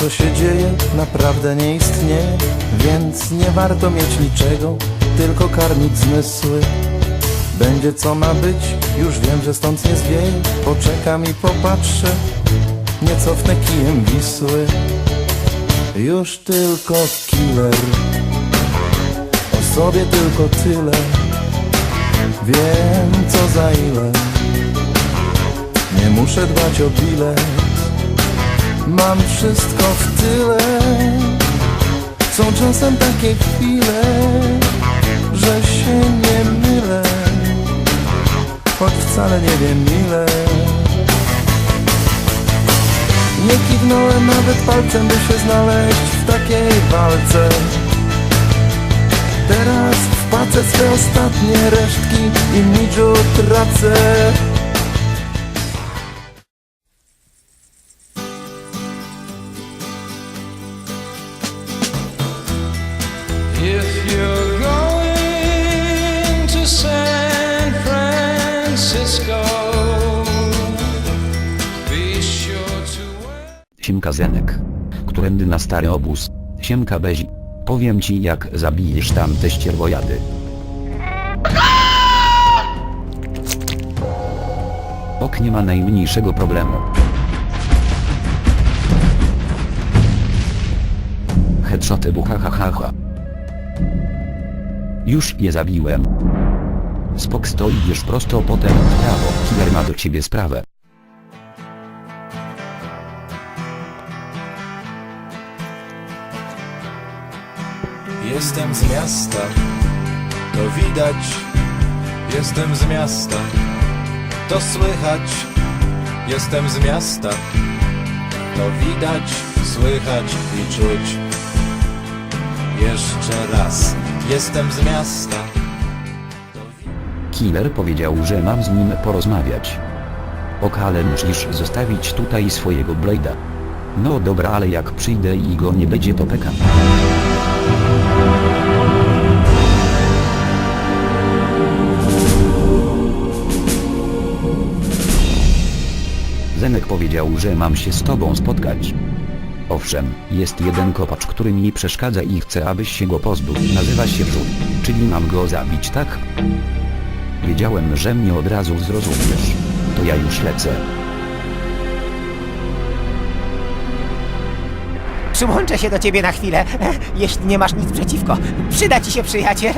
co się dzieje, naprawdę nie istnieje Więc nie warto mieć niczego, tylko karmić zmysły. Będzie co ma być, już wiem, że stąd nie zwieje. Poczekam i popatrzę, nie cofnę kijem Wisły. Już tylko killer. O sobie tylko tyle. Wiem co za ile. Nie muszę dbać o bilet Mam wszystko w tyle. Są czasem takie chwile Że się nie mylę. Choć wcale nie wiem ile. Nie kiwnąłem nawet palcem By się znaleźć w takiej walce. Teraz w pace swe ostatnie resztki Imidżu tracę Siemka Zenek. Którędy na stary obóz. Siemka Bezi. Powiem ci jak zabijesz tamte ścierwojady. Ok nie ma najmniejszego problemu. Headshoty bucha ha ha ha. Już je zabiłem. Spok stoisz prosto potem w prawo. Killer ma do ciebie sprawę. Jestem z miasta, to widać. Jestem z miasta, to słychać. Jestem z miasta, to widać, słychać i czuć. Jeszcze raz, jestem z miasta. Killer powiedział, że mam z nim porozmawiać. Ok, ale musisz zostawić tutaj swojego Blade'a. No dobra, ale jak przyjdę i go nie będzie to pekam. Zenek powiedział, że mam się z tobą spotkać. Owszem, jest jeden kopacz, który mi przeszkadza i chce, abyś się go pozbył. Nazywa się Żul. Czyli mam go zabić, tak? Wiedziałem, że mnie od razu zrozumiesz. To ja już lecę. Przyłączę się do ciebie na chwilę, jeśli nie masz nic przeciwko. Przyda ci się przyjaciel.